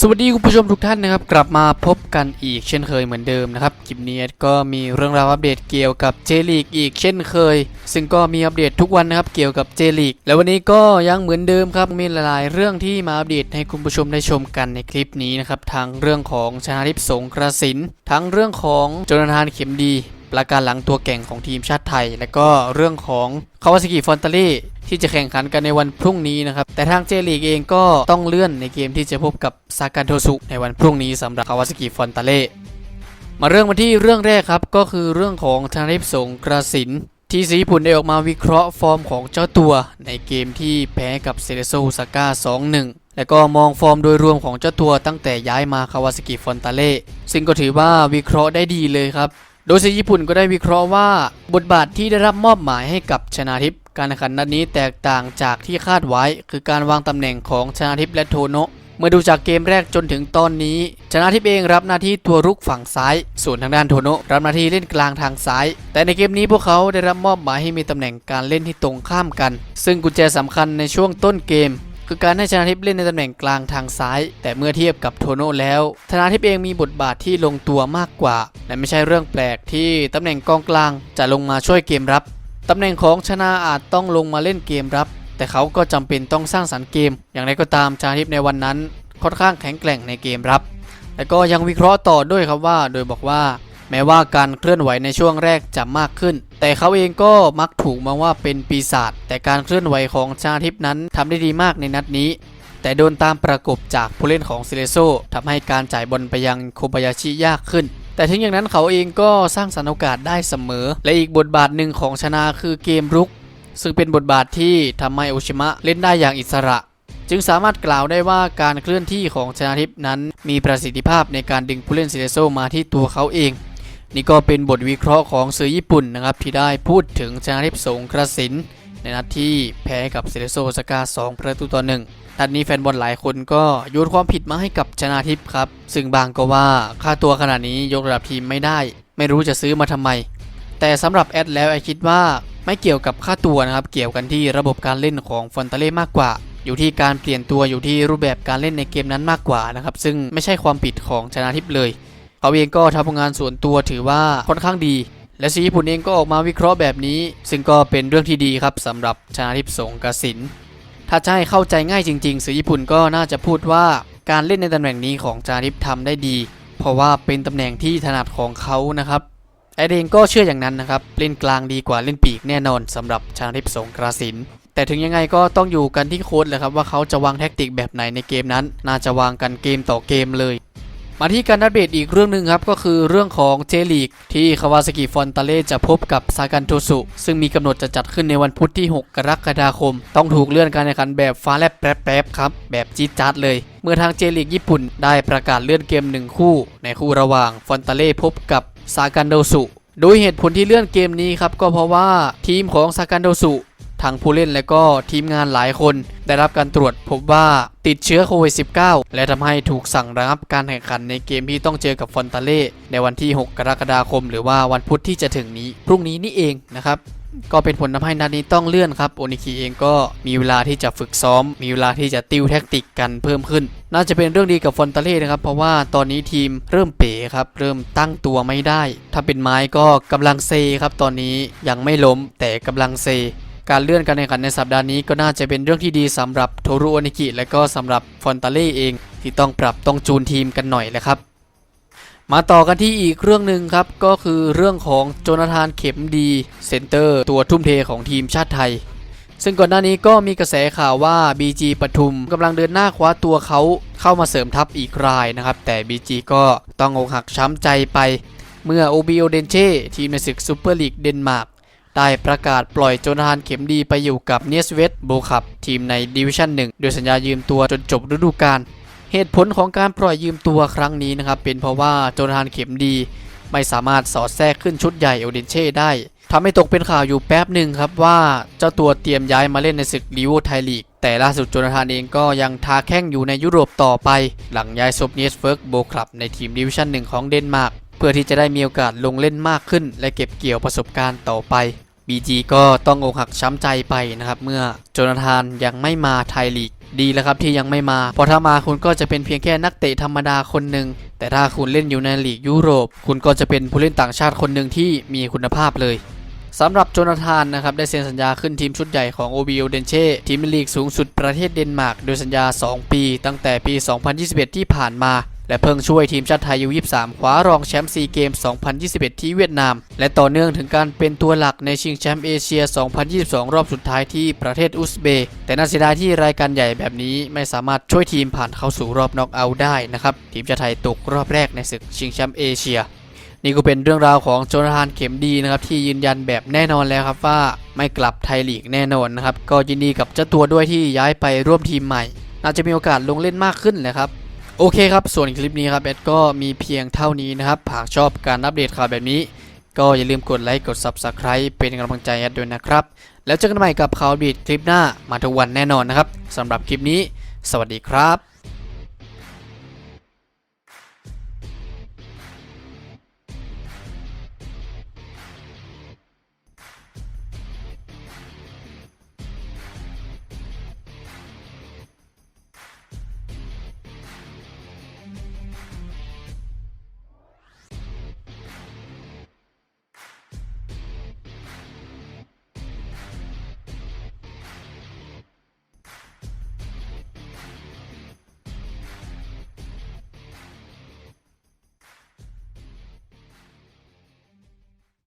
สวัสดีคุณผู้ชมทุกท่านนะครับ กลับมาพบกันอีกเช่นเคยเหมือนเดิมนะครับคลิปนี้ก็มีเรื่องราวอัปเดตเกี่ยวกับเจลีกอีกเช่นเคย ซึ่งก็มีอัปเดตทุกวันนะครับเกี่ยวกับเจลีกแล้ววันนี้ก็ยังเหมือนเดิมครับมีหลายๆ เรื่องที่มาอัปเดตให้คุณผู้ชมได้ชมกันในคลิปนี้นะครับทั้งเรื่องของชนาทิพสงกระสินทั้งเรื่องของโจนาธานเข็มดี ประการหลังตัวเก่งของทีมชาติไทย และก็เรื่องของคาวาซากิฟอนตาเล่ที่จะแข่งขันกันในวันพรุ่งนี้นะครับ แต่ทางเจลีกเองก็ต้องเลื่อนในเกมที่จะพบกับซากันโทสุในวันพรุ่งนี้สำหรับคาวาซากิฟอนตาเล่มาเรื่องมาที่เรื่องแรกครับก็คือเรื่องของธนาทิพสงกระสินที่สีญี่ปุ่นได้ออกมาวิเคราะห์ฟอร์มของเจ้าตัวในเกมที่แพ้กับเซเลโซซาก้า2-1 และก็มองฟอร์มโดยรวมของเจ้าตัวตั้งแต่ย้ายมาคาวาซากิฟอนตาเล่ซึ่งก็ถือว่าวิเคราะห์ได้ดีเลยครับ โดยสื่อญี่ปุ่นก็ได้วิเคราะห์ว่า บทบาทที่ได้รับมอบหมายให้กับชนาทิพย์การแข่งขันนัดนี้แตกต่างจากที่คาดไว้ คือการวางตำแหน่งของชนาทิพย์และโทโนะเมื่อดูจากเกมแรกจนถึงตอนนี้ ชนาทิพย์เองรับหน้าที่ตัวรุกฝั่งซ้าย ส่วนทางด้านโทโนะรับหน้าที่เล่นกลางทางซ้าย แต่ในเกมนี้พวกเขาได้รับมอบหมายให้มีตำแหน่งการเล่นที่ตรงข้ามกัน ซึ่งกุญแจสำคัญในช่วงต้นเกม คือการให้ชนาทิพย์เล่นในตำแหน่งกลางทางซ้าย แต่เมื่อเทียบกับโทโน่แล้ว ชนาทิพย์เองมีบทบาทที่ลงตัวมากกว่า และไม่ใช่เรื่องแปลกที่ตำแหน่งกองกลางจะลงมาช่วยเกมรับ ตำแหน่งของชนาอาจต้องลงมาเล่นเกมรับ แต่เขาก็จำเป็นต้องสร้างสรรค์เกม อย่างไรก็ตามชนาทิพย์ในวันนั้น ค่อนข้างแข็งแกร่งในเกมรับ และก็ยังวิเคราะห์ต่อด้วยครับว่า โดยบอกว่า แม้ว่าการเคลื่อนไหวในช่วงแรกจะมากขึ้น แต่เขาเองก็มักถูกมองว่าเป็นปีศาจแต่การเคลื่อนไหวของชาทิพนั้นทำได้ดีมากในนัดนี้ แต่โดนตามประกบจากผู้เล่นของซิเลโซทำให้การจ่ายบอลไปยังโคบายาชิยากขึ้นแต่ถึงอย่างนั้นเขาเองก็สร้างสรรค์โอกาสได้เสมอ และอีกบทบาทหนึ่งของชนาคือเกมรุก ซึ่งเป็นบทบาทที่ทำให้โอชิมะเล่นได้อย่างอิสระ จึงสามารถกล่าวได้ว่าการเคลื่อนที่ของชนาทิพนั้น มีประสิทธิภาพในการดึงผู้เล่นซิเลโซมาที่ตัวเขาเอง นี่ก็เป็นบทวิเคราะห์ของสื่อญี่ปุ่นนะครับ ที่ได้พูดถึงชนาทิพย์สงกระสิน ในนัดที่แพ้กับเซเลโซสกา 2 ประตูต่อหนึ่งนัดนี้แฟนบอลหลายคนก็โยนความผิดมาให้กับชนาทิพย์ครับ ซึ่งบางก็ว่าค่าตัวขนาดนี้ยกระดับทีมไม่ได้ ไม่รู้จะซื้อมาทำไม แต่สำหรับแอดแล้วไอคิดว่าไม่เกี่ยวกับค่าตัวนะครับ เกี่ยวกันที่ระบบการเล่นของฟอนตาเล่มากกว่า อยู่ที่การเปลี่ยนตัวอยู่ที่รูปแบบการเล่นในเกมนั้นมากกว่านะครับ ซึ่งไม่ใช่ความผิดของชนาทิพย์เลย เขาเองก็ทำผลงานส่วนตัวถือว่าค่อนข้างดี และสีญี่ปุ่นเองก็ออกมาวิเคราะห์แบบนี้ ซึ่งก็เป็นเรื่องที่ดีครับสำหรับชนาทิพย์สงกสินถ้าจะให้เข้าใจง่ายจริงๆสื่อญี่ปุ่นก็น่าจะพูดว่าการเล่นในตำแหน่งนี้ของชนาทิพย์ทำได้ดี เพราะว่าเป็นตำแหน่งที่ถนัดของเขานะครับแอดเองก็เชื่ออย่างนั้นนะครับเล่นกลางดีกว่าเล่นปีกแน่นอนสำหรับชนาทิพย์สงกระสินแต่ถึงยังไงก็ต้องอยู่กันที่โค้ดแหละครับว่าเขาจะวางแท็กติกแบบไหนในเกมนั้น น่าจะวางกันเกมต่อเกมเลย มาที่การนัดเบตอีกเรื่องหนึ่งครับ ก็คือเรื่องของเจลีกที่คาวาซากิฟอนตาเล่จะพบกับซากันโทสุซึ่งมีกำหนดจะจัดขึ้นในวันพุธที่ 6 กรกฎาคม ต้องถูกเลื่อนการแข่งขันแบบฟ้าแลบแป๊บๆครับ แบบจี๊ดจ๊าดเลย เมื่อทางเจลีกญี่ปุ่นได้ประกาศเลื่อนเกมหนึ่งคู่ ในคู่ระหว่างฟอนตาเล่พบกับซากันโดสุโดยเหตุผลที่เลื่อนเกมนี้ครับก็เพราะว่าทีมของซากันโดสุ ทั้งผู้เล่นและก็ทีมงานหลายคน ได้รับการตรวจพบว่าติดเชื้อโควิด -19 และทำให้ถูกสั่งระงับการแข่งขันในเกมที่ต้องเจอกับฟอนตาเล่ในวันที่ 6 กรกฎาคม หรือว่าวันพุธที่จะถึงนี้ พรุ่งนี้นี่เองนะครับก็เป็นผลทำให้นัดนี้ต้องเลื่อนครับ โอนิคิเองก็มีเวลาที่จะฝึกซ้อม มีเวลาที่จะติวแท็กติกกันเพิ่มขึ้น น่าจะเป็นเรื่องดีกับฟอนตาเล่นะครับ เพราะว่าตอนนี้ทีมเริ่มเป๋ครับ เริ่มตั้งตัวไม่ได้ ถ้าเป็นไม้ก็กำลังเซครับ ตอนนี้ยังไม่ล้มแต่กำลังเซ การเลื่อนการแข่งขันในสัปดาห์นี้ก็น่าจะเป็นเรื่องที่ดีสำหรับโทรุโอนิกิและก็สำหรับฟอนตาเล่เองที่ต้องปรับต้องจูนทีมกันหน่อยแหละครับ มาต่อกันที่อีกเรื่องหนึ่งครับ ก็คือเรื่องของโจนาธานเข็มดีเซนเตอร์ตัวทุ่มเทของทีมชาติไทย ซึ่งก่อนหน้านี้ก็มีกระแสข่าวว่า BG ปทุมกำลังเดินหน้าคว้าตัวเขาเข้ามาเสริมทัพอีกรายนะครับ แต่ BG ก็ต้องอกหักช้ำใจไป เมื่อ o b o d e n c h e ทีมในศึกซูเปอร์ลีกเดนมาร์ก ได้ประกาศปล่อยโจนาธานเข็มดีไปอยู่กับเนสเวตโบคับทีมในดิวิชั่น1โดยสัญญายืมตัวจนจบฤดูกาลเหตุผลของการปล่อยยืมตัวครั้งนี้นะครับเป็นเพราะว่าโจนาธานเข็มดี ไม่สามารถสอดแทรกขึ้นชุดใหญ่โอเดนเช่ได้ทำให้ตกเป็นข่าวอยู่แป๊บหนึ่งครับว่าเจ้าตัวเตรียมย้ายมาเล่นในศึกลีโวไทยลีก แต่ล่าสุดโจนาธานเองก็ยังทาแข้งอยู่ในยุโรปต่อไป หลังย้ายซบเนสเฟิร์กโบคลับในทีมดิวิชั่น1ของเดนมาร์ก พื่อที่จะได้มีโอกาสลงเล่นมากขึ้น และเก็บเกี่ยวประสบการณ์ต่อไป BG ก็ต้องอกหักช้ำใจไปนะครับ เมื่อโจนาธานยังไม่มาไทยลีกดีแล้วครับที่ยังไม่มาพราะถ้ามาคุณก็จะเป็นเพียงแค่นักเตะธรรมดาคนหนึ่ง แต่ถ้าคุณเล่นอยู่ในลีกยุโรป คุณก็จะเป็นผู้เล่นต่างชาติคนหนึ่งที่มีคุณภาพเลยสำหรับโจนาธานนะครับได้เซ็นสัญญาขึ้นทีมชุดใหญ่ของ OB o d e n c e ทีมลีกสูงสุดประเทศเดนมาร์กโดยสัญญา 2 ปี ตั้งแต่ปี 2021 ที่ผ่านมา และเพิ่งช่วยทีมชาติไทยยู23คว้ารองแชมป์ซีเกม 2021 ที่เวียดนาม และต่อเนื่องถึงการเป็นตัวหลักในชิงแชมป์เอเชีย 2022 รอบสุดท้ายที่ประเทศอุซเบย์แต่น่าเสียดายที่รายการใหญ่แบบนี้ไม่สามารถช่วยทีมผ่านเข้าสู่รอบน็อกเอาท์ได้นะครับทีมชาติไทยตกรอบแรกในศึกชิงแชมป์เอเชียนี่ก็เป็นเรื่องราวของโจนาธานเข็มดีนะครับที่ยืนยันแบบแน่นอนแล้วครับว่าไม่กลับไทยลีกแน่นอนนะครับก็ยินดีกับเจ้าตัวด้วยที่ย้ายไปร่วมทีมใหม่ น่าจะมีโอกาสลงเล่นมากขึ้นเลยครับ โอเคครับ ส่วนคลิปนี้ครับแอดก็มีเพียงเท่านี้นะครับ หากชอบการอัปเดตข่าวแบบนี้ ก็อย่าลืมกดไลค์ กด Subscribe เป็นกำลังใจแอดด้วยนะครับ แล้วเจอกันใหม่กับข่าวอัปเดตคลิปหน้ามาทุกวันแน่นอนนะครับสำหรับคลิปนี้ สวัสดีครับ